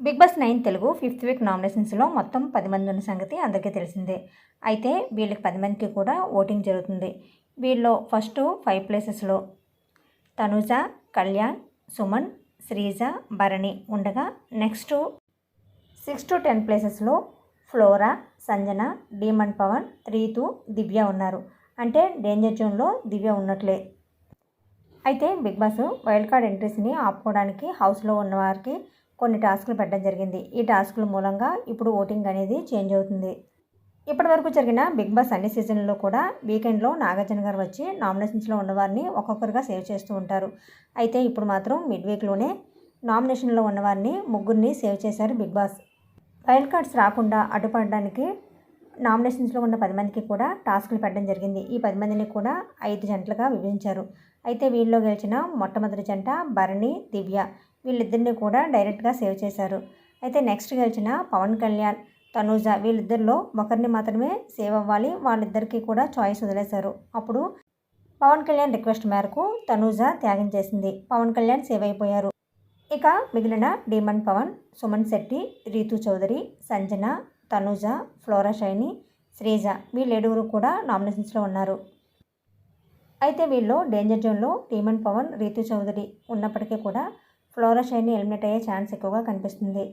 Big boss nine Telugu fifth week నామినేషన్స్లో మొత్తం పది మంది ఉన్న సంగతి అందరికీ తెలిసిందే. అయితే వీళ్ళకి పది మందికి కూడా ఓటింగ్ జరుగుతుంది. వీళ్ళలో ఫస్ట్ ఫైవ్ ప్లేసెస్లో తనుజ కళ్యాణ్ సుమన్ శ్రీజ భరణి ఉండగా నెక్స్ట్ సిక్స్ టు టెన్ ప్లేసెస్లో ఫ్లోరా సంజన డీమన్ పవన్ రీతు దివ్య ఉన్నారు. అంటే డేంజర్ జోన్లో దివ్య ఉన్నట్లే. అయితే బిగ్ బాస్ వైల్డ్ కార్డ్ ఎంట్రీస్ని ఆపుకోవడానికి హౌస్లో ఉన్నవారికి కొన్ని టాస్కులు పెట్టడం జరిగింది. ఈ టాస్కుల మూలంగా ఇప్పుడు ఓటింగ్ అనేది చేంజ్ అవుతుంది. ఇప్పటి వరకు జరిగిన బిగ్ బాస్ అన్ని సీజన్లలో కూడా వీకెండ్లో నాగార్జున గారు వచ్చి నామినేషన్స్లో ఉన్నవారిని ఒక్కొక్కరుగా సేవ్ చేస్తూ ఉంటారు. అయితే ఇప్పుడు మాత్రం మిడ్ వీక్లోనే నామినేషన్లో ఉన్నవారిని ముగ్గురిని సేవ్ చేశారు బిగ్ బాస్. వైల్డ్ కార్డ్స్ రాకుండా అడ్డుపడడానికి నామినేషన్స్లో ఉన్న పది మందికి కూడా టాస్క్లు పెట్టడం జరిగింది. ఈ పది మందిని కూడా ఐదు జంటలుగా విభజించారు. అయితే వీళ్ళలో గెలిచిన మొట్టమొదటి జంట భరణి దివ్య. వీళ్ళిద్దరిని కూడా డైరెక్ట్గా సేవ్ చేశారు. అయితే నెక్స్ట్ గెలిచిన పవన్ కళ్యాణ్ తనూజ వీళ్ళిద్దరిలో ఒకరిని మాత్రమే సేవ్ అవ్వాలి వాళ్ళిద్దరికీ కూడా చాయిస్ వదిలేశారు. అప్పుడు పవన్ కళ్యాణ్ రిక్వెస్ట్ మేరకు తనూజ త్యాగం చేసింది. పవన్ కళ్యాణ్ సేవ్ అయిపోయారు. ఇక మిగిలిన డీమన్ పవన్ సుమన్ శెట్టి రీతు చౌదరి సంజన తనూజ ఫ్లోరా షైని శ్రీజ వీళ్ళేడుగురు కూడా నామినేషన్స్లో ఉన్నారు. అయితే వీళ్ళు డేంజర్ జోన్లో డీమన్ పవన్ రీతు చౌదరి ఉన్నప్పటికీ కూడా ఫ్లోరా షైని ఎలిమినేట్ అయ్యే ఛాన్స్ ఎక్కువగా కనిపిస్తుంది.